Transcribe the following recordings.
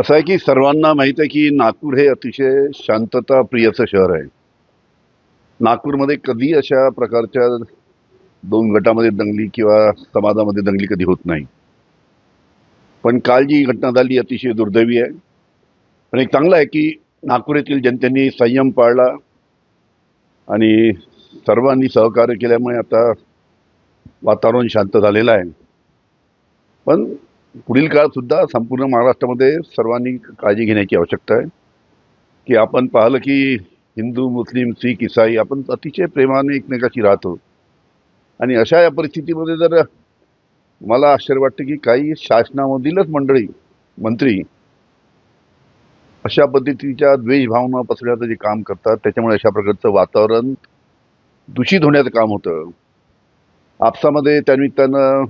असं आहे की सर्वांना माहीत आहे की नागपूर हे अतिशय शांतता प्रियचं शहर आहे. नागपूरमध्ये कधी अशा प्रकारच्या दोन गटामध्ये दंगली किंवा समाजामध्ये दंगली कधी होत नाही. पण काल जी घटना झाली अतिशय दुर्दैवी आहे. पण एक चांगलं आहे की नागपूर येथील जनतेने संयम पाळला आणि सर्वांनी सहकार्य केल्यामुळे आता वातावरण शांत झालेलं आहे. पण पुढील काळात सुद्धा संपूर्ण महाराष्ट्रामध्ये सर्वांनी काळजी घेण्याची आवश्यकता आहे. की आपण पाहिलं की हिंदू मुस्लिम शीख इसाई आपण अतिशय प्रेमाने एकमेकाशी राहतो. आणि अशा या परिस्थितीमध्ये जर मला आश्चर्य वाटतं की काही शासनामधीलच मंडळी मंत्री अशा पद्धतीच्या द्वेष भावना पसरण्याचं जे काम करतात त्याच्यामुळे अशा प्रकारचं वातावरण दूषित होण्याचं काम होतं. आपसामध्ये त्यानिमित्तानं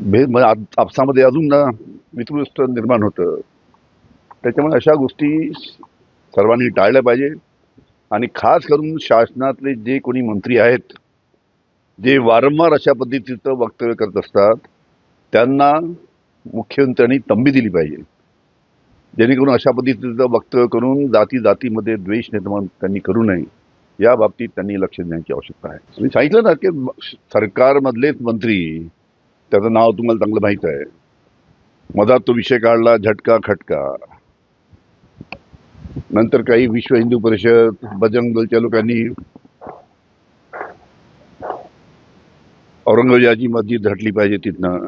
भेद म्हणजे आपसामध्ये अजून ना वितृष्ट निर्माण होतं. त्याच्यामुळे अशा गोष्टी सर्वांनी टाळल्या पाहिजे. आणि खास करून शासनातले जे कोणी मंत्री आहेत जे वारंवार अशा पद्धतीचं वक्तव्य करत असतात त्यांना मुख्यमंत्र्यांनी तंबी दिली पाहिजे. जेणेकरून अशा पद्धतीचं वक्तव्य करून जाती जातीमध्ये द्वेष निर्माण त्यांनी करू नये. या बाबतीत त्यांनी लक्ष देण्याची आवश्यकता आहे. मी सांगितलं ना की सरकारमधलेच मंत्री त्याचं नाव तुम्हाला चांगलं माहीत आहे. मधात तो विषय काढला झटका खटका. नंतर काही विश्व हिंदू परिषद बजरंग दलच्या लोकांनी औरंगजेबाची मस्जिद हटली पाहिजे तिथनं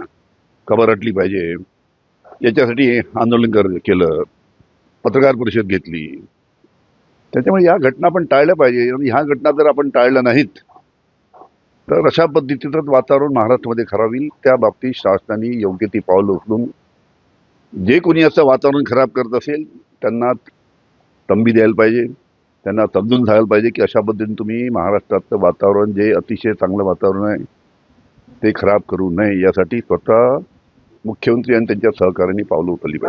कबर हटली पाहिजे. याच्यासाठी आंदोलन कर केलं. पत्रकार परिषद घेतली. त्याच्यामुळे या घटना आपण टाळल्या पाहिजे. आणि ह्या घटना जर आपण टाळल्या नाहीत तर अशा पद्धतीचंच वातावरण महाराष्ट्रामध्ये खराब होईल. त्या बाबतीत शासनाने योग्य ती पावलं उचलून जे कोणी असं वातावरण खराब करत असेल त्यांना तंबी द्यायला पाहिजे. त्यांना समजून सांगायला पाहिजे की अशा पद्धतीने तुम्ही महाराष्ट्रातलं वातावरण जे अतिशय चांगलं वातावरण आहे ते खराब करू नये. यासाठी स्वतः मुख्यमंत्री आणि त्यांच्या सहकार्याने पावलं उचलली पाहिजे.